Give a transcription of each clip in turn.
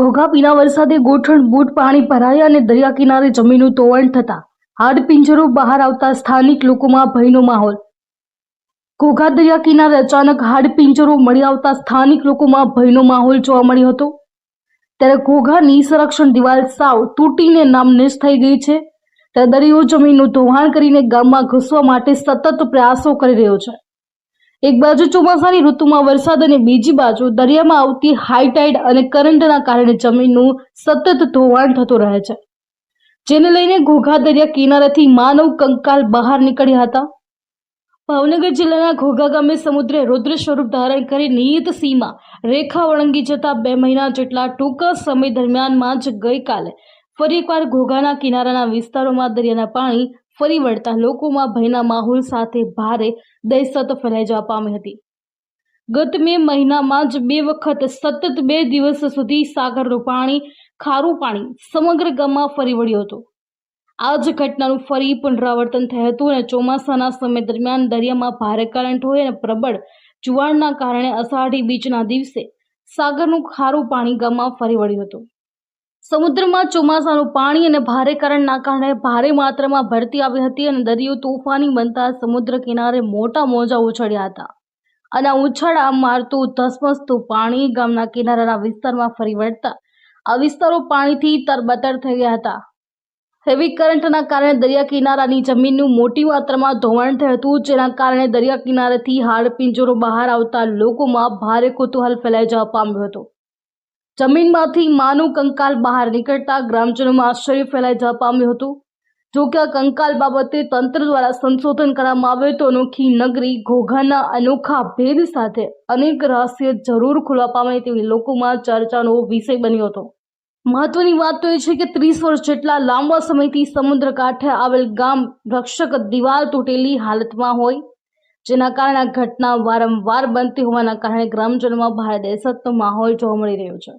ઘોઘા પીના વરસાદે ગોઠણ બૂટ, પાણી ભરાયા અને દરિયા કિનારે જમીનનું ધોવાણ થતા હાડપિંજરો બહાર આવતા સ્થાનિક લોકોમાં ભયનો માહોલ. ઘોઘા દરિયા કિનારે અચાનક હાડપિંજરો મળી આવતા સ્થાનિક લોકોમાં ભયનો માહોલ જોવા મળ્યો હતો. ત્યારે ઘોઘાની સંરક્ષણ દિવાલ સાવ તૂટીને નામનેશ થઈ ગઈ છે. ત્યારે દરિયો જમીનનું ધોવાણ કરીને ગામમાં ઘૂસવા માટે સતત પ્રયાસો કરી રહ્યો છે. એક બાજુ ચોમાસાની ઋતુમાં વરસાદ અને બીજી બાજુ દરિયામાં આવતી હાઈટાઈડ અને કરંટના કારણે જમીનનું સતત ધોવાણ થતું રહે છે. જેને લઈને ઘોઘા દરિયા કિનારેથી માનવ કંકાલ બહાર નીકળ્યા હતા. ભાવનગર જિલ્લાના ઘોઘા ગામે સમુદ્રે રુદ્ર સ્વરૂપ ધારણ કરી નિયત સીમા રેખા વળંગી જતા બે મહિના જેટલા ટૂંકા સમય દરમિયાનમાં જ ગઈકાલે ફરી એકવાર ઘોઘાના કિનારાના વિસ્તારોમાં દરિયાના પાણી ફરી વળતા લોકોમાં ભયના માહોલ સાથે ભારે દહેશત ફેલાઈ જવા પામી હતી. ગત મે મહિનામાં જ બે વખત સતત બે દિવસ સુધી સાગરનું પાણી, ખારું પાણી સમગ્ર ગામમાં ફરી વળ્યું હતું. આ જ ઘટનાનું ફરી પુનરાવર્તન થયું હતું અને ચોમાસાના સમય દરમિયાન દરિયામાં ભારે કરંટ હોય અને પ્રબળ જુવાળના કારણે અષાઢી બીજના દિવસે સાગરનું ખારું પાણી ગામમાં ફરી વળ્યું હતું. સમુદ્રમાં ચોમાસાનું પાણી અને ભારે કરંટના કારણે ભારે માત્રામાં ભરતી આવી હતી અને દરિયો તોફાની બનતા સમુદ્ર કિનારે મોટા મોજા ઉછળ્યા હતા. અને ઉછાળા મારતું ધસમસતું પાણી ગામના કિનારાના વિસ્તારમાં ફરી વળતા આ વિસ્તારો પાણીથી તરબતર થઈ ગયા હતા. હેવી કરંટના કારણે દરિયા કિનારાની જમીનનું મોટી માત્રામાં ધોવાણ થયું હતું, જેના કારણે દરિયા કિનારેથી હાડપિંજરો બહાર આવતા લોકોમાં ભારે કુતૂહલ ફેલાઈ જવા પામ્યું હતું. જમીનમાંથી માનું કંકાલ બહાર નીકળતા ગ્રામજનોમાં આશ્ચર્ય ફેલાઈ જવા પામ્યું હતું. જો કે આ કંકાલ બાબતે તંત્ર દ્વારા સંશોધન કરવામાં આવ્યું તો અનોખી નગરી, ઘોઘાના અનોખા ભેદ સાથે અનેક રહસ્ય જરૂર ખુલવા પામે તેવી લોકોમાં ચર્ચાનો વિષય બન્યો હતો. મહત્વની વાત તો એ છે કે ત્રીસ વર્ષ જેટલા લાંબા સમયથી સમુદ્ર કાંઠે આવેલ ગામ રક્ષક દિવાલ તૂટેલી હાલતમાં હોય, જેના કારણે ઘટના વારંવાર બનતી હોવાના કારણે ગ્રામજનોમાં ભારે દહેશતનો માહોલ જોવા મળી રહ્યો છે.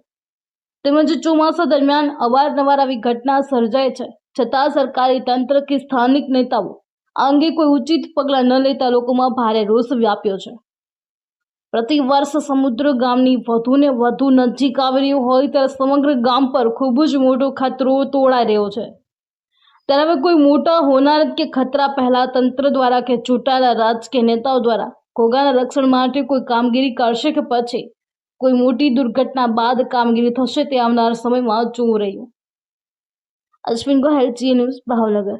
તેમજ ચોમાસા દરમિયાન અવારનવાર આવી ઘટના સર્જાય છે. છતાં સરકારી તંત્ર કે સ્થાનિક નેતાઓ આ અંગે કોઈ ઉચિત પગલાં ન લેતા લોકોમાં ભારે રોષ વ્યાપ્યો છે. પ્રતિ વર્ષ સમુદ્ર ગામની વધુ ને વધુ નજીક આવી રહ્યું હોય ત્યારે સમગ્ર ગામ પર ખૂબ જ મોટો ખતરો તોળાઈ રહ્યો છે. ત્યારે હવે કોઈ મોટા હોનાર કે ખતરા પહેલા તંત્ર દ્વારા કે ચૂંટાયેલા રાજકીય નેતાઓ દ્વારા ઘોઘાના રક્ષણ માટે કોઈ કામગીરી કરશે કે પછી કોઈ મોટી દુર્ઘટના બાદ કામગીરી થશે તે આવનાર સમયમાં જોવું રહ્યું. અશ્વિન ગોહેલ જી ન્યૂઝ ભાવનગર.